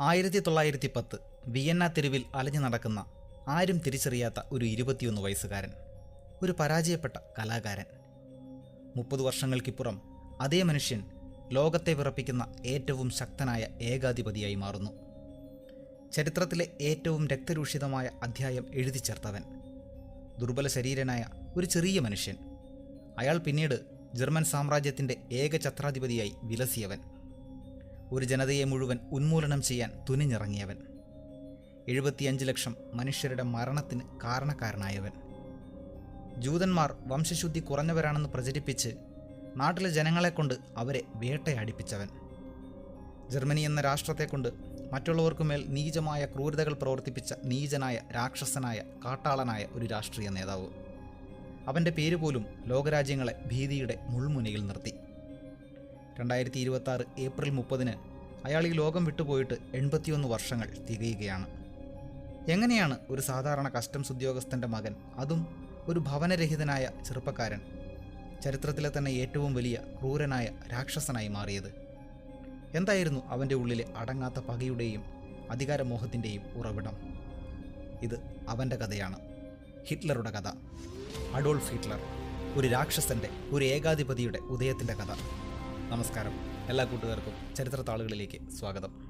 ആയിരത്തി തൊള്ളായിരത്തി പത്ത് വിയന്ന തെരുവിൽ അലഞ്ഞു നടക്കുന്ന ആരും തിരിച്ചറിയാത്ത ഒരു ഇരുപത്തിയൊന്ന് വയസ്സുകാരൻ ഒരു പരാജയപ്പെട്ട കലാകാരൻ. മുപ്പത് വർഷങ്ങൾക്കിപ്പുറം അതേ മനുഷ്യൻ ലോകത്തെ വിറപ്പിക്കുന്ന ഏറ്റവും ശക്തനായ ഏകാധിപതിയായി മാറുന്നു. ചരിത്രത്തിലെ ഏറ്റവും രക്തരൂഷിതമായ അധ്യായം എഴുതി ചേർത്തവൻ. ദുർബല ശരീരനായ ഒരു ചെറിയ മനുഷ്യൻ. അയാൾ പിന്നീട് ജർമ്മൻ സാമ്രാജ്യത്തിന്റെ ഏക ഛത്രാധിപതിയായി വിലസിയവൻ. ഒരു ജനതയെ മുഴുവൻ ഉന്മൂലനം ചെയ്യാൻ തുനിഞ്ഞിറങ്ങിയവൻ. എഴുപത്തിയഞ്ച് ലക്ഷം മനുഷ്യരുടെ മരണത്തിന് കാരണക്കാരനായവൻ. ജൂതന്മാർ വംശശുദ്ധി കുറഞ്ഞവരാണെന്ന് പ്രചരിപ്പിച്ച് നാട്ടിലെ ജനങ്ങളെക്കൊണ്ട് അവരെ വേട്ടയാടിപ്പിച്ചവൻ. ജർമ്മനി എന്ന രാഷ്ട്രത്തെക്കൊണ്ട് മറ്റുള്ളവർക്കുമേൽ നീചമായ ക്രൂരതകൾ പ്രവർത്തിപ്പിച്ച നീചനായ രാക്ഷസനായ കാട്ടാളനായ ഒരു രാഷ്ട്രീയ നേതാവ്. അവന്റെ പേര് പോലും ലോകരാജ്യങ്ങളെ ഭീതിയുടെ മുൾമുനയിൽ നിർത്തി. രണ്ടായിരത്തി ഇരുപത്തി ഏപ്രിൽ മുപ്പതിന് അയാൾ ഈ ലോകം വിട്ടുപോയിട്ട് എൺപത്തിയൊന്ന് വർഷങ്ങൾ തികയുകയാണ്. എങ്ങനെയാണ് ഒരു സാധാരണ കസ്റ്റംസ് ഉദ്യോഗസ്ഥന്റെ മകൻ അതും ഒരു ഭവനരഹിതനായ ചെറുപ്പക്കാരൻ ചരിത്രത്തിലെ തന്നെ ഏറ്റവും വലിയ ക്രൂരനായ രാക്ഷസനായി മാറിയത്? എന്തായിരുന്നു അവന്റെ ഉള്ളിലെ അടങ്ങാത്ത പകയുടെയും അധികാരമോഹത്തിന്റെയും ഉറവിടം? ഇത് അവന്റെ കഥയാണ്. ഹിറ്റ്ലറുടെ കഥ. അഡോൾഫ് ഹിറ്റ്ലർ ഒരു രാക്ഷസന്റെ ഒരു ഏകാധിപതിയുടെ ഉദയത്തിന്റെ കഥ. നമസ്കാരം. എല്ലാ കൂട്ടുകാർക്കും ചരിത്ര താളുകളിലേക്ക് സ്വാഗതം.